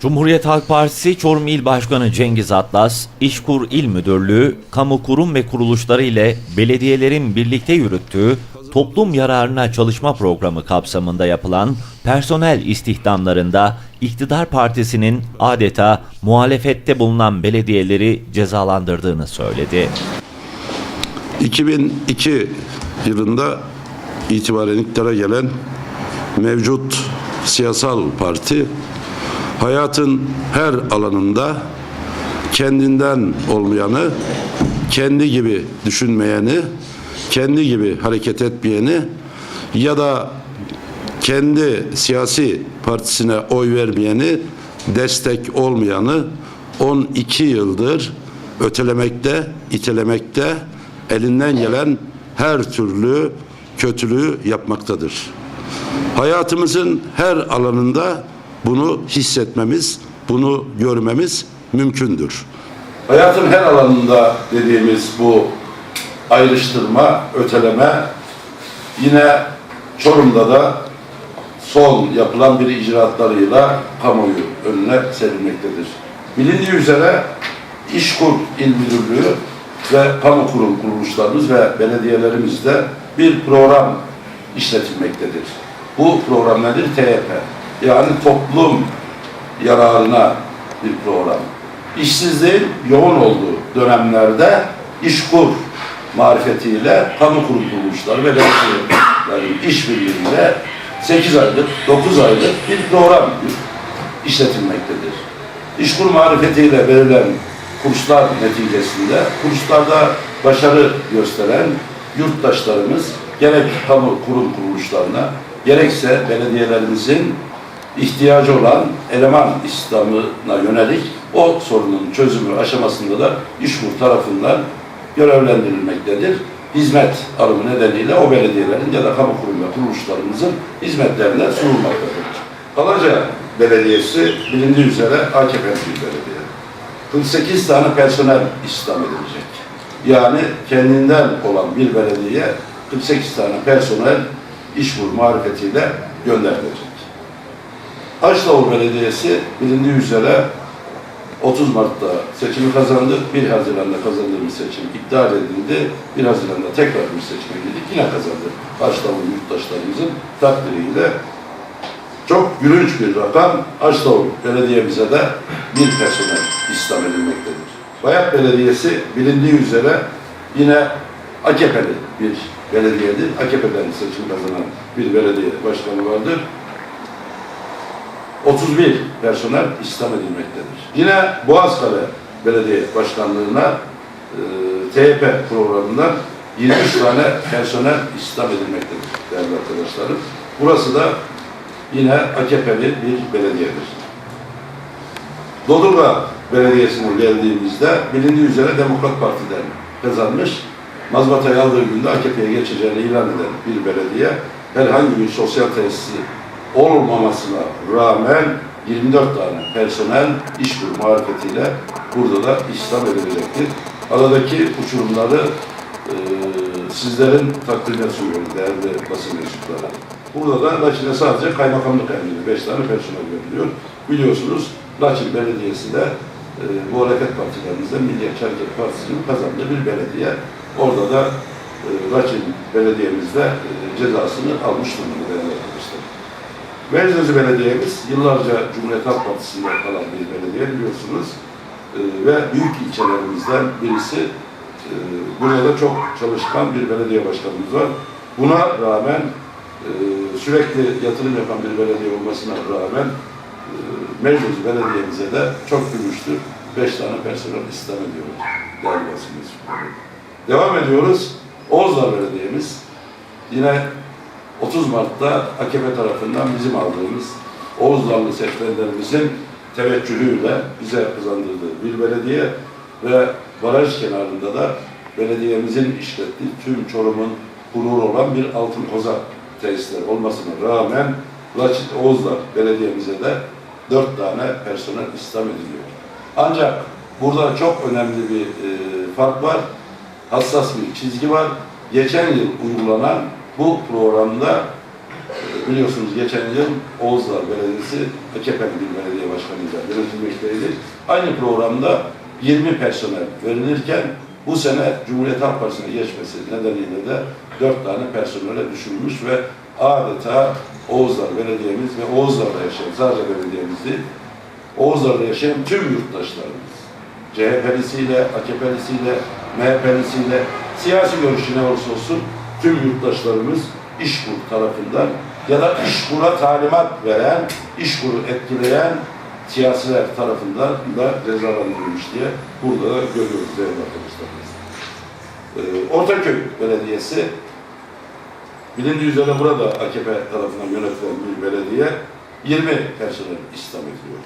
Cumhuriyet Halk Partisi Çorum İl Başkanı Cengiz Atlas, İşkur İl Müdürlüğü, kamu kurum ve kuruluşları ile belediyelerin birlikte yürüttüğü toplum yararına çalışma programı kapsamında yapılan personel istihdamlarında iktidar partisinin adeta muhalefette bulunan belediyeleri cezalandırdığını söyledi. 2002 yılında itibaren iktidara gelen mevcut siyasal parti hayatın her alanında kendinden olmayanı, kendi gibi düşünmeyeni, kendi gibi hareket etmeyeni ya da kendi siyasi partisine oy vermeyeni, destek olmayanı 12 yıldır ötelemekte, itelemekte, elinden gelen her türlü kötülüğü yapmaktadır. Hayatımızın her alanında bunu hissetmemiz, bunu görmemiz mümkündür. Hayatın her alanında dediğimiz bu ayrıştırma, öteleme yine Çorum'da da son yapılan bir icraatlarıyla kamuoyu önüne serilmektedir. Bilindiği üzere İşkur İl Müdürlüğü ve kamu kurum kuruluşlarımız ve belediyelerimizde bir program işletilmektedir. Bu program nedir? TYP. Yani toplum yararına bir program. İşsizliğin yoğun olduğu dönemlerde işkur marifetiyle kamu kurum kuruluşları ve belediyelerin işbirliğiyle 8 aylık, 9 aylık bir program işletilmektedir. İşkur marifetiyle verilen kurslar neticesinde kurslarda başarı gösteren yurttaşlarımız gerek kamu kurum kuruluşlarına gerekse belediyelerimizin ihtiyacı olan eleman istihdamına yönelik o sorunun çözümü aşamasında da İşkur tarafından görevlendirilmektedir. Hizmet alımı nedeniyle o belediyelerin ya da kamu kurum ve kuruluşlarımızın hizmetlerine sunulmaktadır. Kalaca Belediyesi bilindiği üzere bir belediye. 48 tane personel istihdam edilecek. Yani kendinden olan bir belediye 48 tane personel işkur marifetiyle gönderilecek. Aşlavur Belediyesi bilindiği üzere 30 Mart'ta seçimi kazandık. 1 Haziran'da kazandığımız seçim iptal edildi. 1 Haziran'da tekrar bir seçime girdik. Yine kazandık. Aşlavur yurttaşlarımızın takdiriyle çok gülünç bir rakam Aşlavur Belediye'mize de bir personel istihdam edilmektedir. Bayat Belediyesi bilindiği üzere yine AKP'li bir belediyedir. AKP'den seçim kazanan bir belediye başkanı vardır. 31 personel istihdam edilmektedir. Yine Boğazkale Belediye Başkanlığı'na e, TYP programından 23 tane personel istihdam edilmektedir değerli arkadaşlarım. Burası da yine AKP'li bir belediyedir. Dodurga Belediyesi'ne geldiğimizde bilindiği üzere Demokrat Parti'den kazanmış. Mazbatayı aldığı günde AKP'ye geçeceğini ilan eden bir belediye herhangi bir sosyal tesisi olmamasına rağmen 24 tane personel iş kur marifetiyle burada da istihdam edilecektir. Aradaki uçurumları e, sizlerin takdirine sunuyoruz değerli basın mensupları. Burada da Laçin'e sadece kaymakamlık emrinde 5 tane personel veriliyor. Biliyorsunuz Laçin Belediyesi de e, bu hareket partilerimizden Milliyetçi Hareket Partisi'nin kazandığı bir belediye. Orada da e, Laçin Belediye'mizde e, cezasını almış durumda değerli arkadaşlar. Merkezi Belediye'miz yıllarca Cumhuriyet Halk Partisi'nde kalan bir belediye biliyorsunuz. E, ve büyük ilçelerimizden birisi e, burada da çok çalışkan bir belediye başkanımız var. Buna rağmen e, sürekli yatırım yapan bir belediye olmasına rağmen e, Merkezi Belediye'mize de çok gümüştür. Beş tane personel istihdam ediyoruz. Değerli basın mensupları. Devam ediyoruz. Oğuzlar Belediye'miz yine 30 Mart'ta AKP tarafından bizim aldığımız Oğuzlarlı seçmenlerimizin teveccühüyle bize kazandırdığı bir belediye ve baraj kenarında da belediyemizin işlettiği tüm Çorum'un gururu olan bir altın koza tesisler olmasına rağmen Laçin Oğuzlar Belediye'mize de dört tane personel istihdam ediliyor. Ancak burada çok önemli bir e, fark var. Hassas bir çizgi var. Geçen yıl uygulanan bu programda Ee, Biliyorsunuz geçen yıl Oğuzlar Belediyesi AKP'li bir belediye başkanıyla yönetilmekteydi. Aynı programda 20 personel verilirken bu sene Cumhuriyet Halk Partisi'ne geçmesi nedeniyle de 4 tane personele düşürülmüş ve adeta Oğuzlar Belediyemiz ve Oğuzlar'da yaşayan sadece belediyemizi Oğuzlar'da yaşayan tüm yurttaşlarımız CHP'lisiyle, AKP'lisiyle, MHP'lisiyle siyasi görüşü ne olursa olsun tüm yurttaşlarımız İşkur tarafından ya da İşkur'a talimat veren, İşkur'u etkileyen siyasiler tarafından da cezalandırılmış diye burada da görüyoruz değerli arkadaşlarımız. Ee, Ortaköy Belediyesi bilindiği üzere burada AKP tarafından yönetilen bir belediye 20 personel istihdam ediyor.